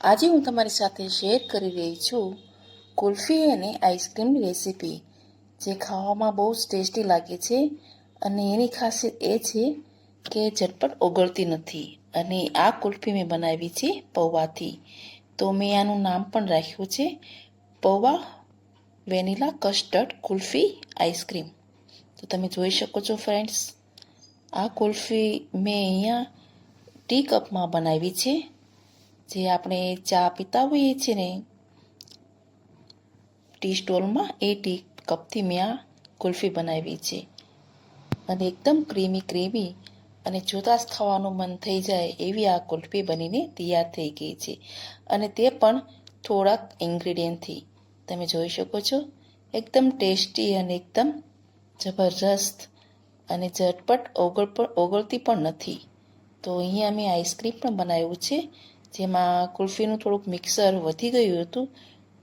આજે હું તમારી સાથે શેર કરી રહી છું કુલ્ફી અને આઈસ્ક્રીમની રેસીપી જે ખાવામાં બહુ જ ટેસ્ટી લાગે છે અને એની ખાસિયત એ છે કે ઝટપટ ઓગળતી નથી અને આ કુલ્ફી મેં બનાવી છે પૌવાથી. તો મેં આનું નામ પણ રાખ્યું છે પૌવા vanilla custard kulfi ice cream તો તમે જોઈ શકો છો ફ્રેન્ડ્સ આ કુલ્ફી મેં અહીંયા ટી કપમાં બનાવી છે. જે આપણે ચા પીતા હોઈએ છીએ ને, ટી સ્ટોલમાં એ ટી કપથી મેં આ કુલ્ફી બનાવી છે. અને એકદમ ક્રીમી ક્રીમી અને જોતાં ખાવાનું મન થઈ જાય એવી આ કુલ્ફી બનીને તૈયાર થઈ ગઈ છે. અને તે પણ થોડાક ઇન્ગ્રીડિયન્ટથી. તમે જોઈ શકો છો, એકદમ ટેસ્ટી અને એકદમ જબરજસ્ત અને ઝટપટ ઓગળ પણ ઓગળતી પણ નથી. તો અહીંયા મેં આઈસ્ક્રીમ પણ બનાવ્યું છે. જેમાં કુલ્ફીનું થોડુંક મિક્સર વધી ગયું હતું,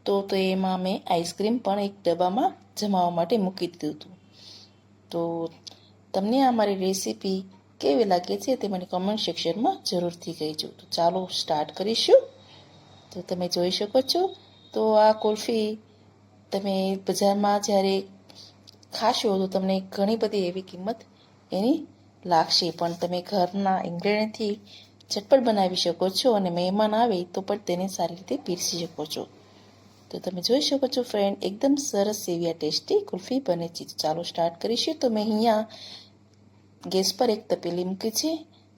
તો તો એમાં મેં આઈસ્ક્રીમ પણ એક ડબ્બામાં જમાવવા માટે મૂકી દીધું હતું. તો તમને આ મારી રેસીપી કેવી લાગે છે તે મને કમેન્ટ સેક્શનમાં જરૂરથી કહેજો. તો ચાલો સ્ટાર્ટ કરીશું. તો તમે જોઈ શકો છો, તો આ કુલ્ફી તમે બજારમાં જ્યારે ખાશો, તો તમને ઘણી બધી એવી કિંમત એની લાગશે. પણ તમે ઘરના ઇન્ગ્રેડિયન્ટથી ઝટપટ બનાવી શકો છો અને મહેમાન આવે તો પણ તેને સારી રીતે પીરસી શકો છો. તો તમે જોઈ શકો છો ફ્રેન્ડ એકદમ સરસ એવી આ ટેસ્ટી કુલ્ફી બને છે ચાલો સ્ટાર્ટ કરીશું. તો મેં અહીંયા ગેસ પર એક તપેલી મૂકી છે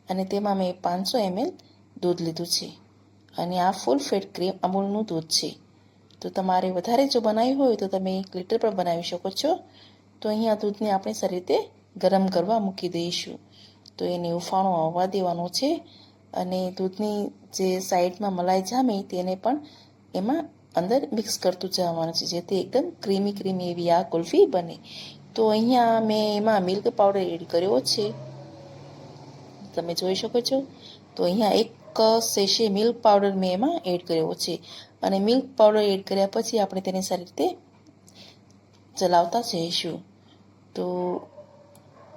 અને તેમાં મેં પાંચસો એમએલ દૂધ લીધું છે અને આ ફૂલ ફેટ ક્રીમ અમૂલનું દૂધ છે. તો તમારે વધારે જો બનાવ્યું હોય તો તમે એક લીટર પણ બનાવી શકો છો. તો અહીંયા દૂધને આપણે સારી રીતે ગરમ કરવા મૂકી દઈશું. તો એને ઉફાણો આવવા દેવાનો છે. અને દૂધની જે સાઈડમાં મલાઈ જામે તેને પણ એમાં અંદર મિક્સ કરતું જવાનું છે, જેથી એકદમ ક્રીમી ક્રીમી એવી આ કુલ્ફી બને. તો અહીંયા મેં એમાં મિલ્ક પાવડર એડ કર્યો છે. તમે જોઈ શકો છો. તો અહીંયા એક સેશે મિલ્ક પાવડર મેં એમાં એડ કર્યો છે. અને મિલ્ક પાવડર એડ કર્યા પછી આપણે તેને સારી રીતે ચલાવતા જઈશું. તો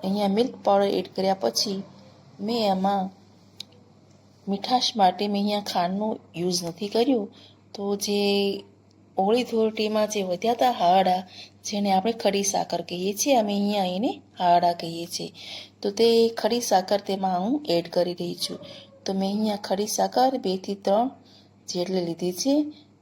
અહીંયા મિલ્ક પાવડર એડ કર્યા પછી મેં એમાં મીઠાશ માટે મેં અહીંયા ખાંડનું યુઝ નથી કર્યું. તો જે ઓળી ધોરટીમાં જે વધ્યા હતા હાડા, જેને આપણે ખડી સાકર કહીએ છીએ, અમે અહીંયા એને હાડા કહીએ છીએ. તો તે ખડી સાકર તેમાં હું એડ કરી રહી છું. તો મેં અહીંયા ખડી સાકર બેથી ત્રણ જેટલી લીધી છે.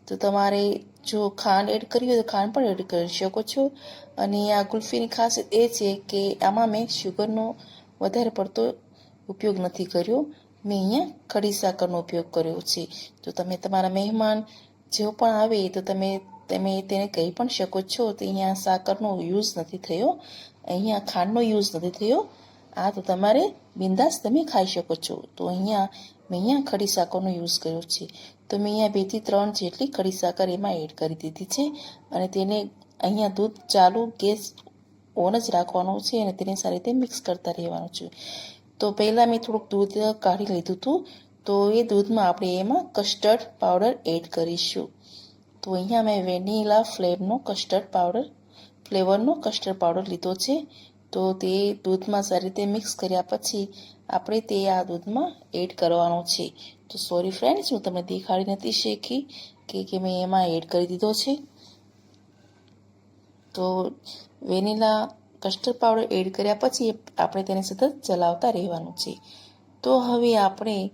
તો તમારે જો ખાંડ એડ કરવી હોય તો ખાંડ પણ એડ કરી શકો છો. અને આ કુલ્ફીની ખાસિયત એ છે કે આમાં મેં શુગરનો વધારે પડતો ઉપયોગ નથી કર્યો. મેં અહીંયા ખડી સાકરનો ઉપયોગ કર્યો છે. તો તમે તમારા મહેમાન જેઓ પણ આવે તો તમે તમે તેને કહી પણ શકો છો તો અહીંયા સાકરનો યુઝ નથી થયો, અહીંયા ખાંડનો યુઝ નથી થયો. આ તો તમારે બિંદાસ તમે ખાઈ શકો છો. તો અહીંયા મેં અહીંયા ખડી સાકરનો યુઝ કર્યો છે. તો મેં અહીંયા બેથી ત્રણ જેટલી ખડી સાકર એમાં એડ કરી દીધી છે અને તેને અહીંયા દૂધ ચાલુ ગેસ ઓન જ રાખવાનો છે અને તેને સારી રીતે મિક્સ કરતા રહેવાનું છે. તો પહેલાં મેં થોડુંક દૂધ કાઢી લીધું હતું. તો એ દૂધમાં આપણે એમાં કસ્ટર્ડ પાવડર એડ કરીશું. તો અહીંયા મેં વેનીલા ફ્લેવરનો કસ્ટર્ડ પાવડર ફ્લેવરનો કસ્ટર્ડ પાવડર લીધો છે. તો તે દૂધમાં સારી રીતે મિક્સ કર્યા પછી આપણે તે આ દૂધમાં એડ કરવાનો છે. તો સોરી ફ્રેન્ડ્સ હું તમને દેખાડી નથી શીખી કે કે મેં એમાં એડ કરી દીધો છે. તો વેનીલા કસ્ટર્ડ પાવડર એડ કર્યા પછી આપણે તેને સતત ચલાવતા રહેવાનું છે. તો હવે આપણે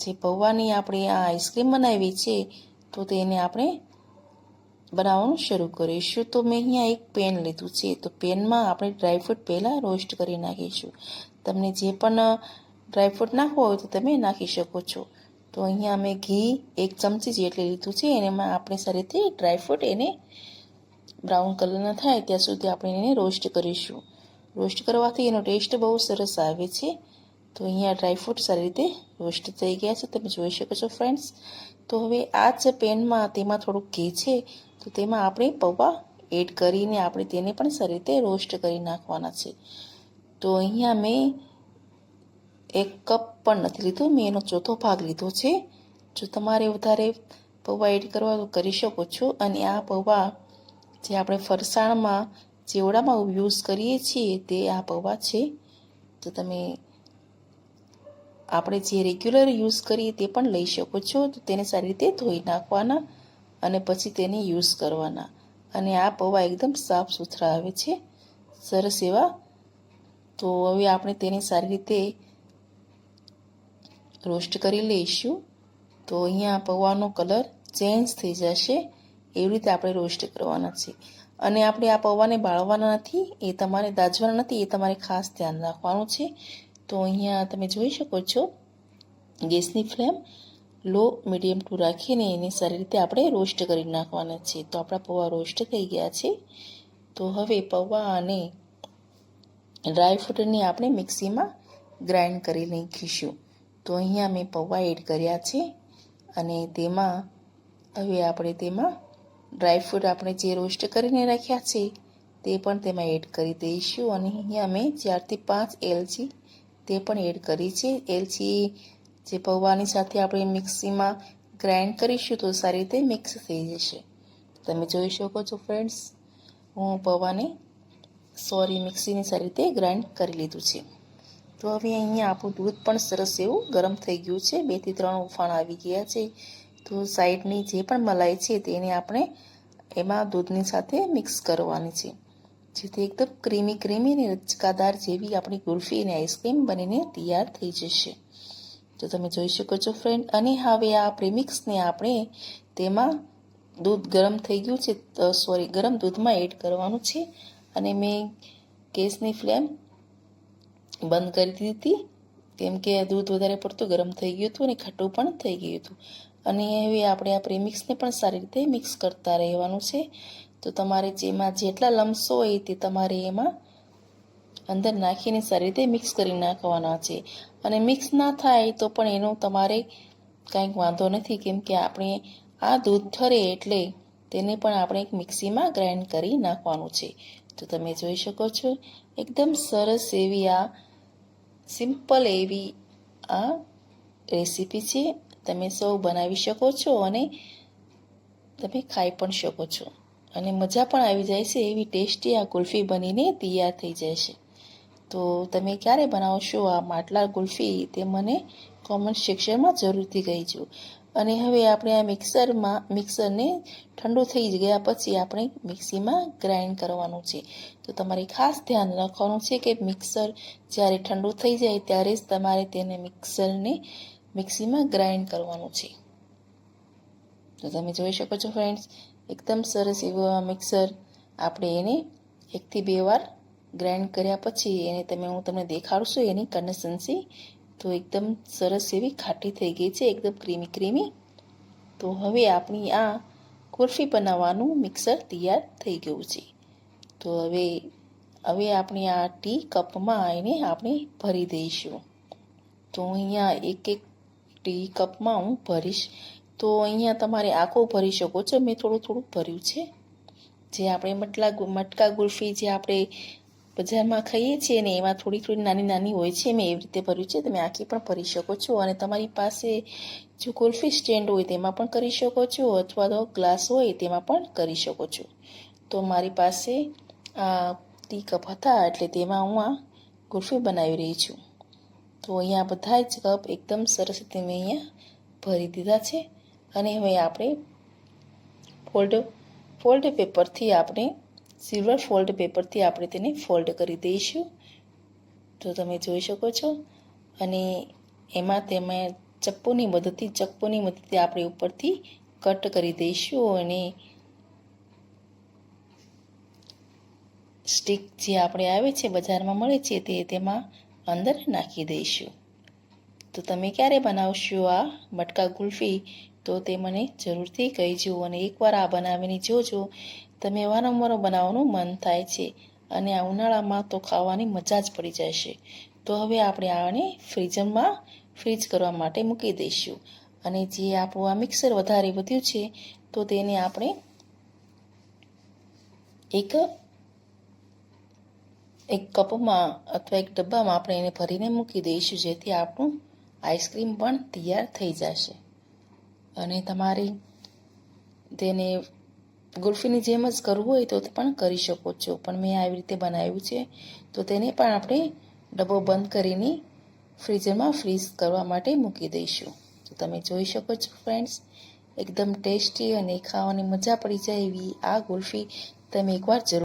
જે પૌવાની આપણે આ આઈસ્ક્રીમ બનાવી છે, તો તેને આપણે બનાવવાનું શરૂ કરીશું. તો મેં અહીંયા એક પેન લીધું છે. તો પેનમાં આપણે ડ્રાયફ્રૂટ પહેલાં રોસ્ટ કરી નાખીશું. તમને જે પણ ડ્રાયફ્રૂટ નાખવો હોય તો તમે નાખી શકો છો. તો અહીંયા મેં ઘી એક ચમચી જેટલી લીધું છે. એનામાં આપણે સારી રીતે ડ્રાયફ્રૂટ એને બ્રાઉન કલરના થાય ત્યાં સુધી આપણે એને રોસ્ટ કરીશું. રોસ્ટ કરવાથી એનો ટેસ્ટ બહુ સરસ આવે છે. તો અહીંયા ડ્રાયફ્રૂટ સારી રીતે રોસ્ટ થઈ ગયા છે. તમે જોઈ શકો છો ફ્રેન્ડ્સ. તો હવે આ જ પેનમાં તેમાં થોડુંક ઘી છે. તો તેમાં આપણે પૌવા એડ કરીને આપણે તેને પણ સારી રીતે રોસ્ટ કરી નાખવાના છે. તો અહીંયા મેં એક કપ પણ નથી લીધો. મેં એનો ચોથો ભાગ લીધો છે. જો તમારે વધારે પૌવા એડ કરવા તો કરી શકો છો. અને આ પૌવા જે આપણે ફરસાણમાં ચેવડામાં યુઝ કરીએ છીએ તે આ પૌવા છે. તો તમે આપણે જે રેગ્યુલર યુઝ કરીએ તે પણ લઈ શકો છો. તો તેને સારી રીતે ધોઈ નાખવાના અને પછી તેને યુઝ કરવાના. અને આ પૌવા એકદમ સાફ સુથરા આવે છે. સરસ એવા. તો હવે આપણે તેને સારી રીતે રોસ્ટ કરી લઈશું. તો અહીંયા પૌવાનો કલર ચેન્જ થઈ જશે. એવી રીતે આપણે રોસ્ટ કરવાના છે. અને આપણે આ પૌવાને બાળવાના નથી, એ તમારે દાજવાના નથી, એ તમારે ખાસ ધ્યાન રાખવાનું છે. તો અહીંયા તમે જોઈ શકો છો, ગેસની ફ્લેમ લો, મીડિયમ ટુ રાખીને એને સારી રીતે આપણે રોસ્ટ કરી નાખવાના છે. તો આપણા પૌવા રોસ્ટ થઈ ગયા છે. તો હવે પૌવા અને ડ્રાય ફ્રૂટને આપણે મિક્સીમાં ગ્રાઇન્ડ કરી નાખીશું. તો અહીંયા મેં પૌવા એડ કર્યા છે. અને તેમાં, હવે આપણે તેમાં ડ્રાય ફ્રૂટ આપણે જે રોસ્ટ કરીને રાખ્યા છે, તે પણ તેમાં એડ કરી દઈશું. અને અહીંયા મેં ચારથી પાંચ એલચી તે પણ એડ કરી છે. એલચી જે પૌવાની સાથે આપણે મિક્સીમાં ગ્રાઇન્ડ કરીશું તો સારી રીતે મિક્સ થઈ જશે. તમે જોઈ શકો છો ફ્રેન્ડ્સ, હું પૌવાને સોરી મિક્સીની સારી રીતે ગ્રાઇન્ડ કરી લીધું છે. તો હવે અહીંયા આપણું દૂધ પણ સરસ એવું ગરમ થઈ ગયું છે. બેથી ત્રણ ઉફાણ આવી ગયા છે. તો સાઈડની જે પણ મલાઈ છે તેને આપણે એમાં દૂધની સાથે મિક્સ કરવાની છે. જેથી એકદમ ક્રીમી ક્રીમી અને રચકાદાર જેવી આપણી ગુલ્ફી અને આઈસ્ક્રીમ બનીને તૈયાર થઈ જશે. તો તમે જોઈ શકો છો ફ્રેન્ડ અને હવે આ પ્રીમિક્સને આપણે તેમાં દૂધ ગરમ થઈ ગયું છે સોરી ગરમ દૂધમાં એડ કરવાનું છે. અને મેં ગેસની ફ્લેમ બંધ કરી દીધી કેમ કે દૂધ વધારે પડતું ગરમ થઈ ગયું હતું અને ખાટું પણ થઈ ગયું હતું. અને હવે આપણે આ પ્રેમિક્સને પણ સારી રીતે મિક્સ કરતા રહેવાનું છે. તો તમારે જેમાં જેટલા લમ્સ હોય તે તમારે એમાં અંદર નાખીને સારી રીતે મિક્સ કરી નાખવાના છે. અને મિક્સ ના થાય તો પણ એનો તમારે કાંઈક વાંધો નથી, કેમ કે આપણે આ દૂધ ઠરે એટલે તેને પણ આપણે એક મિક્સીમાં ગ્રાઇન્ડ કરી નાખવાનું છે. તો તમે જોઈ શકો છો, એકદમ સરસ એવી આ સિમ્પલ એવી આ રેસીપી છે. તમે સૌ બનાવી શકો છો અને તમે ખાઈ પણ શકો છો. અને મજા પણ આવી જાય છે એવી ટેસ્ટી આ કુલ્ફી બનીને તૈયાર થઈ જાય છે. તો તમે ક્યારે બનાવશો આ માટલા કુલ્ફી તે મને કોમેન્ટ સેક્શનમાં જરૂરથી કહેજો. અને હવે આપણે આ મિક્સરમાં, મિક્સરને ઠંડુ થઈ ગયા પછી આપણે મિક્સીમાં ગ્રાઇન્ડ કરવાનું છે. તો તમારે ખાસ ધ્યાન રાખવાનું છે કે મિક્સર જ્યારે ઠંડુ થઈ જાય ત્યારે જ તમારે તેને મિક્સરને મિક્સીમાં ગ્રાઇન્ડ કરવાનું છે. તો તમે જોઈ શકો છો ફ્રેન્ડ્સ, એકદમ સરસ એવું આ મિક્સર આપણે એને એકથી બે વાર ગ્રાઇન્ડ કર્યા પછી એને તમે, હું તમને દેખાડશું એની કન્સિસ્ટન્સી, તો એકદમ સરસ એવી ખાટી થઈ ગઈ છે, એકદમ ક્રીમી ક્રીમી. તો હવે આપણી આ કુલ્ફી બનાવવાનું મિક્સર તૈયાર થઈ ગયું છે. તો હવે હવે આપણી આ ટી કપમાં એને આપણે ભરી દઈશું. તો અહીંયા એક એક ટી કપમાં હું ભરીશ. તો અહીંયા તમારે આખો ભરી શકો છો. મેં થોડું થોડું ભર્યું છે. જે આપણે મટલા મટકા ગુલ્ફી જે આપણે બજારમાં ખાઈએ છીએ ને, એમાં થોડી થોડી નાની નાની હોય છે, મેં એવી રીતે ભર્યું છે. તમે આખી પણ ભરી શકો છો. અને તમારી પાસે જો કુલ્ફી સ્ટેન્ડ હોય, તેમાં પણ કરી શકો છો. અથવા તો ગ્લાસ હોય, તેમાં પણ કરી શકો છો. તો મારી પાસે આ ટી કપ હતા, એટલે તેમાં હું આ ગુલ્ફી બનાવી રહી છું. તો અહીંયા બધા જ કપ એકદમ સરસ રીતે મેં અહીંયા ભરી દીધા છે. અને હવે આપણે ફોલ્ડ ફોલ્ડ પેપરથી આપણે સિલ્વર ફોલ્ડ પેપરથી આપણે તેને ફોલ્ડ કરી દઈશું. તો તમે જોઈ શકો છો. અને એમાં તમે ચપ્પુની મદદથી ચપ્પુની મદદથી આપણે ઉપરથી કટ કરી દઈશું અને સ્ટીક જે આપણે આવે છે, બજારમાં મળે છે તે તેમાં અંદર નાખી દઈશું. તો તમે ક્યારે બનાવશો આ મટકા ગુલ્ફી તો તે મને જરૂરથી કહીજો અને એકવાર આ બનાવીને જોજો. તમે વારંવાર બનાવવાનું મન થાય છે અને આ ઉનાળામાં તો ખાવાની મજા જ પડી જશે. તો હવે આપણે આને ફ્રીઝરમાં ફ્રીજ કરવા માટે મૂકી દઈશું. અને જે આપણું આ મિક્સર વધારે વધ્યું છે, તો તેને આપણે એક એક કપમાં અથવા એક ડબ્બામાં આપણે એને ભરીને મૂકી દઈશું, જેથી આપણું આઈસ્ક્રીમ પણ તૈયાર થઈ જશે. અને તમારે તેને ગુલ્ફીની જેમ જ કરવું હોય તો પણ કરી શકો છો. પણ મેં આવી રીતે બનાવ્યું છે, તો તેને પણ આપણે ડબ્બો બંધ કરીને ફ્રીઝરમાં ફ્રીઝ કરવા માટે મૂકી દઈશું. તો તમે જોઈ શકો છો ફ્રેન્ડ્સ એકદમ ટેસ્ટી અને ખાવાની મજા પડી જાય એવી આ ગુલ્ફી. તમે એકવાર જરૂર